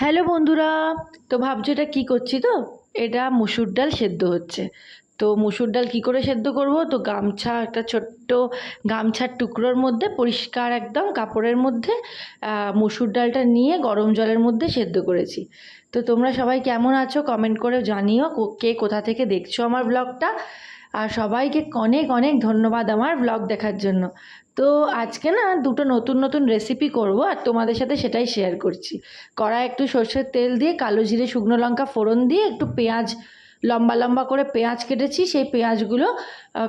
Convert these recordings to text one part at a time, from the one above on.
Hello বন্ধুরা, তো ভাবছ এটা কী করছি তো? এটা মুসুর ডাল সেদ্ধ হচ্ছে। তো মুসুর ডাল কী করে সেদ্ধ করব? তো গামছা, একটা ছোট্ট গামছার টুকরোর মধ্যে, পরিষ্কার একদম কাপড়ের মধ্যে মুসুর ডালটা নিয়ে গরম জলের মধ্যে সেদ্ধ করেছি। তো তোমরা সবাই কেমন আছো কমেন্ট করে জানিও কে কোথা থেকে দেখছ আমার ব্লগটা। আর সবাইকে অনেক অনেক ধন্যবাদ আমার ব্লগ দেখার জন্য। তো আজকে না দুটো নতুন নতুন রেসিপি করব আর তোমাদের সাথে সেটাই শেয়ার করছি। কড়া একটু সর্ষের তেল দিয়ে, কালো জিরে, শুকনো লঙ্কা ফোড়ন দিয়ে, একটু পেঁয়াজ, লম্বা লম্বা করে পেঁয়াজ কেটেছি, সেই পেঁয়াজগুলো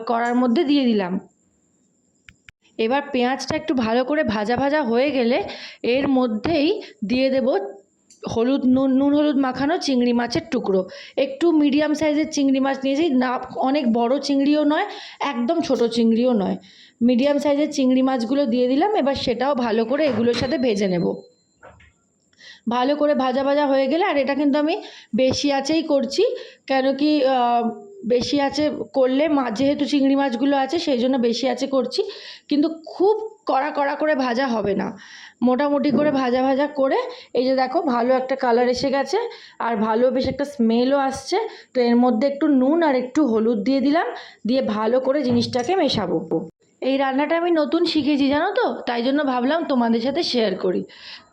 কড়ার মধ্যে দিয়ে দিলাম। এবার পেঁয়াজটা একটু ভালো করে ভাজা ভাজা হয়ে গেলে এর মধ্যেই দিয়ে দেব হলুদ, নুন নুন হলুদ মাখানো চিংড়ি মাছের টুকরো। একটু মিডিয়াম সাইজের চিংড়ি মাছ নিয়েছি, না, অনেক বড় চিংড়িও নয়, একদম ছোট চিংড়িও নয়। মিডিয়াম সাইজের চিংড়ি মাছগুলো দিয়ে দিলাম, এবার সেটাও ভালো করে এগুলোর সাথে ভেজে নেব। ভালো করে ভাজা ভাজা হয়ে গেলে, আর এটা কিন্তু আমি বেশি আঁচেই করছি, কেন কি বেশি আছে করলে মাছ যেহেতু চিংড়ি মাছগুলো আছে, সেই জন্য বেশি আছে করছি। কিন্তু খুব কড়া কড়া করে ভাজা হবে না। মোটামুটি করে ভাজা ভাজা করে এই যে দেখো ভালো একটা কালার এসে গেছে আর ভালো বেশ একটা স্মেলও আসছে। তো এর মধ্যে একটু নুন আর একটু হলুদ দিয়ে দিলাম। দিয়ে ভালো করে জিনিসটাকে মেশাবো। এই রান্নাটা আমি নতুন শিখেছি, জানো তো? তাই জন্য ভাবলাম তোমাদের সাথে শেয়ার করি।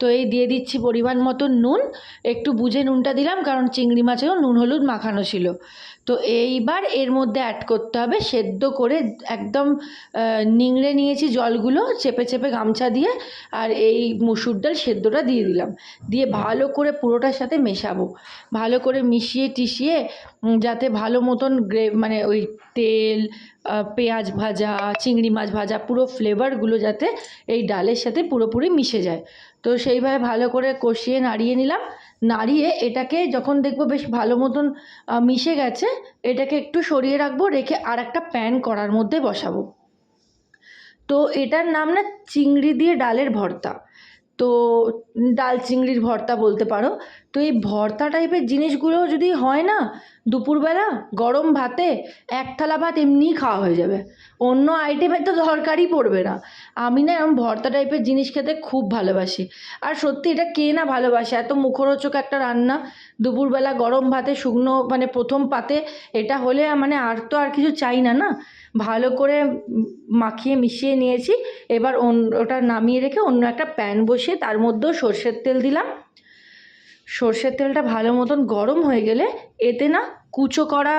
তো এই দিয়ে দিচ্ছি পরিমাণ মতো নুন, একটু বুঝে নুনটা দিলাম, কারণ চিংড়ি মাছেও নুন হলুদ মাখানো ছিল। তো এইবার এর মধ্যে অ্যাড করতে হবে সেদ্ধ করে একদম নিংড়ে নিয়েছি জলগুলো, চেপে চেপে গামছা দিয়ে, আর এই মুসুর ডাল সেদ্ধটা দিয়ে দিলাম। দিয়ে ভালো করে পুরোটার সাথে মেশাবো। ভালো করে মিশিয়ে টিশিয়ে যাতে ভালো মতন গ্রে মানে ওই তেল পেঁয়াজ ভাজা, চিংড়ি মাছ ভাজা, পুরো ফ্লেভারগুলো যাতে এই ডালের সাথে পুরোপুরি মিশে যায়। তো সেইভাবে ভালো করে কষিয়ে নাড়িয়ে নিলাম। নাড়িয়ে এটাকে যখন দেখব বেশ ভালো মতন মিশে গেছে, এটাকে একটু সরিয়ে রাখব, রেখে আর একটা প্যান করার মধ্যে বসাবো। তো এটার নাম না চিংড়ি দিয়ে ডালের ভর্তা। তো ডাল চিংড়ির ভর্তা বলতে পারো। তো এই ভর্তা টাইপের জিনিসগুলো যদি হয় না, দুপুরবেলা গরম ভাতে এক থালা ভাত এমনিই খাওয়া হয়ে যাবে। অন্য আইটেমের তো দরকারই পড়বে না। আমি না এরকম ভর্তা টাইপের জিনিস খেতে খুব ভালোবাসি। আর সত্যি এটা কে না ভালোবাসে? এত মুখরোচক একটা রান্না। দুপুরবেলা গরম ভাতে শুকনো মানে প্রথম পাতে এটা হলে মানে আর তো আর কিছু চাই না না? ভালো করে মাখিয়ে মিশিয়ে নিয়েছি। এবার ওটা নামিয়ে রেখে অন্য একটা প্যান বসিয়ে তার মধ্যেও সর্ষের তেল দিলাম। সর্ষের তেলটা ভালো মতন গরম হয়ে গেলে এতে না কুচো করা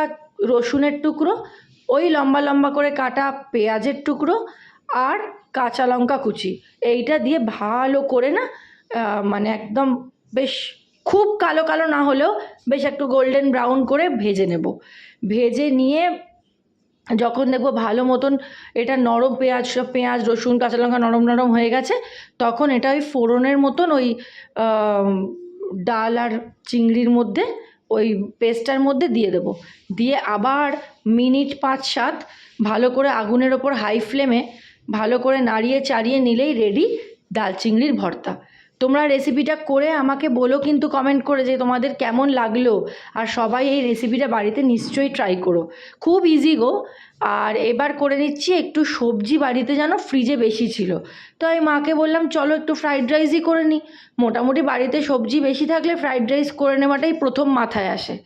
রসুনের টুকরো, ওই লম্বা লম্বা করে কাটা পেঁয়াজের টুকরো আর কাঁচা লঙ্কা কুচি। এইটা দিয়ে ভালো করে না মানে একদম বেশ খুব কালো কালো না হলেও বেশ একটু গোল্ডেন ব্রাউন করে ভেজে নেব। ভেজে নিয়ে যখন দেখব ভালো মতন এটা নরম পেঁয়াজ পেঁয়াজ, রসুন, কাঁচা লঙ্কা নরম নরম হয়ে গেছে, তখন এটা ওই ফোড়নের মতন ওই ডাল আর চিংড়ির মধ্যে ওই পেস্টটার মধ্যে দিয়ে দেবো। দিয়ে আবার মিনিট পাঁচ সাত ভালো করে আগুনের ওপর হাই ফ্লেমে ভালো করে নাড়িয়ে চাড়িয়ে নিলেই রেডি ডাল চিংড়ির ভর্তা। তোমরা রেসিপিটা করে আমাকে বলো কিন্তু কমেন্ট করে যে তোমাদের কেমন লাগল। আর সবাই এই রেসিপিটা বাড়িতে নিশ্চয়ই ট্রাই করো। খুব ইজি গো। আর এবার করে নিচ্ছি একটু সবজি বাড়িতে যেন ফ্রিজে বেশি ছিল। তো আমি মাকে বললাম, চলো একটু ফ্রাইড রাইসই করে নিই মোটামুটি বাড়িতে সবজি বেশি থাকলে ফ্রাইড রাইস করে নেওয়াটাই প্রথম মাথায় আসে।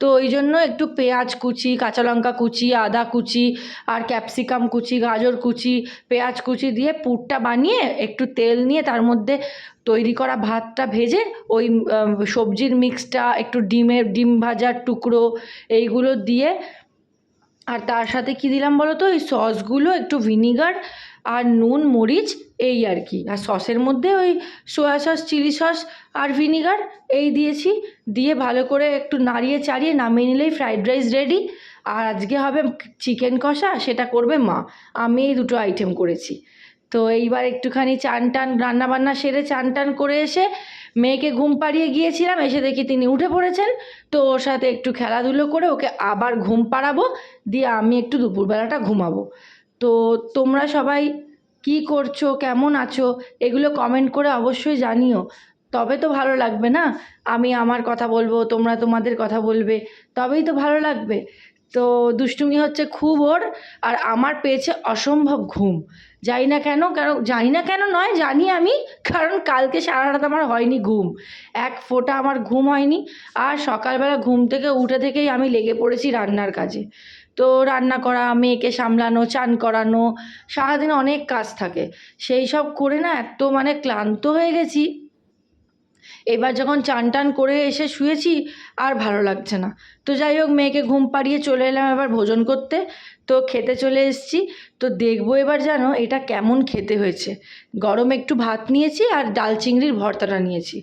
তো ওই জন্য একটু পেঁয়াজ কুচি, কাঁচা লঙ্কা কুচি, আদা কুচি, আর ক্যাপসিকাম কুচি, গাজর কুচি, পেঁয়াজ কুচি দিয়ে পুরটা বানিয়ে একটু তেল নিয়ে তার মধ্যে তৈরি করা ভাতটা ভেজে ওই সবজির মিক্সটা একটু ডিমের ডিম ভাজার টুকরো এইগুলো দিয়ে, আর তার সাথে কি দিলাম বলো তো ওই সসগুলো একটু ভিনিগার আর নুন, মরিচ এই আর কি। আর সসের মধ্যে ওই সোয়া সস চিলি সস আর ভিনিগার এই দিয়েছি। দিয়ে ভালো করে একটু নাড়িয়ে চাড়িয়ে নামিয়ে নিলেই ফ্রাইড রাইস রেডি আর আজকে হবে চিকেন কষা, সেটা করবে মা। আমি এই দুটো আইটেম করেছি। তো এইবার একটুখানি চান টান, রান্নাবান্না সেরে চান টান করে এসে মেয়েকে ঘুম পাড়িয়ে গিয়েছিলাম, এসে দেখি তিনি উঠে পড়েছেন। তো ওর সাথে একটু খেলাধুলো করে ওকে আবার ঘুম পাড়াবো, দিয়ে আমি একটু দুপুরবেলাটা ঘুমাবো। তো তোমরা সবাই কি করছ, কেমন আছো, এগুলো কমেন্ট করে অবশ্যই জানিও। তবে তো ভালো লাগবে না? আমি আমার কথা বলব, তোমরা তোমাদের কথা বলবে, তবেই তো ভালো লাগবে। তো দুষ্টুমি হচ্ছে খুব ওর, আর আমার পেয়েছে অসম্ভব ঘুম। জানি না কেন, কারণ জানি না কেন নয়, জানি আমি, কারণ কালকে সারা রাত আমার হয়নি ঘুম। এক ফোঁটা আমার ঘুম হয়নি, আর সকালবেলা ঘুম থেকে উঠে থেকেই আমি লেগে পড়েছি রান্নার কাজে। তো রান্না করা, মেয়েকে সামলানো, চান করানো, সারাদিন অনেক কাজ থাকে। সেই সব করে না এত মানে ক্লান্ত হয়ে গেছি এবার যখন চান টান করে এসে শুয়েছি, আর ভালো লাগছে না। তো যাই হোক, মেয়েকে ঘুম পাড়িয়ে চলে এলাম এবার ভোজন করতে। তো খেতে চলে এসেছি। তো দেখব এবার জানো, এটা কেমন খেতে হয়েছে। গরম একটু ভাত নিয়েছি আর ডাল চিংড়ির ভর্তাটা নিয়েছি।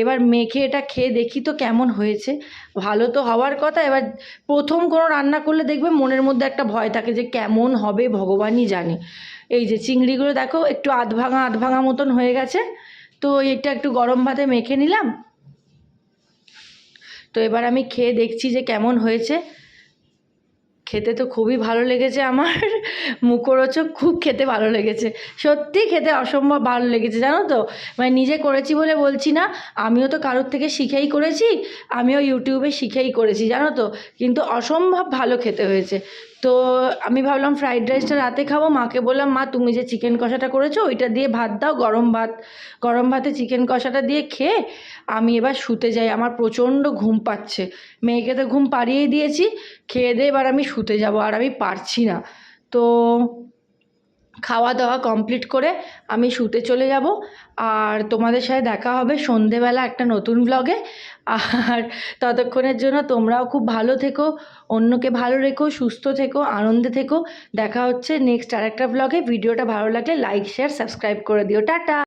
এবার মেখে এটা খেয়ে দেখি তো কেমন হয়েছে। ভালো তো হওয়ার কথা, এবার প্রথম কোনো রান্না করলে দেখবে মনের মধ্যে একটা ভয় থাকে যে কেমন হবে ভগবানই জানে। এই যে চিংড়িগুলো দেখো, একটু আধ ভাঙা আধ ভাঙা মতন হয়ে গেছে। তো এটা একটু গরম ভাতে মেখে নিলাম। তো এবার আমি খেয়ে দেখছি যে কেমন হয়েছে। খেতে তো খুবই ভালো লেগেছে আমার। মুখরোচক খুব খেতে ভালো লেগেছে। সত্যি খেতে অসম্ভব ভালো লেগেছে, জানো তো? মানে নিজে করেছি বলে বলছি না, আমিও তো কারোর থেকে শিখেই করেছি, আমিও ইউটিউবে শিখেই করেছি, জানো তো? কিন্তু অসম্ভব ভালো খেতে হয়েছে। তো আমি ভাবলাম ফ্রাইড রাইসটা রাতে খাব, মাকে বললাম, মা, তুমি যে চিকেন কষাটা করেছ, ওইটা দিয়ে ভাত দাও, গরম ভাত। গরম ভাতে চিকেন কষাটা দিয়ে খেয়ে আমি এবার শুতে যাই, আমার প্রচণ্ড ঘুম পাচ্ছে। মেয়েকে তো ঘুম পাড়িয়েই দিয়েছি, খেয়ে দিয়ে এবার আমি যাব আর আমি পারছি না। তো খাওয়া দাওয়া কমপ্লিট করে আমি শুতে চলে যাব। আর তোমাদের সাথে দেখা হবে সন্ধেবেলা একটা নতুন ব্লগে আর ততক্ষণের জন্য তোমরাও খুব ভালো থেকো, অন্যকে ভালো রেখো, সুস্থ থেকো, আনন্দে থেকো। দেখা হচ্ছে নেক্সট আর একটা ব্লগে ভিডিওটা ভালো লাগলে লাইক শেয়ার সাবস্ক্রাইব করে দিও। টাটা!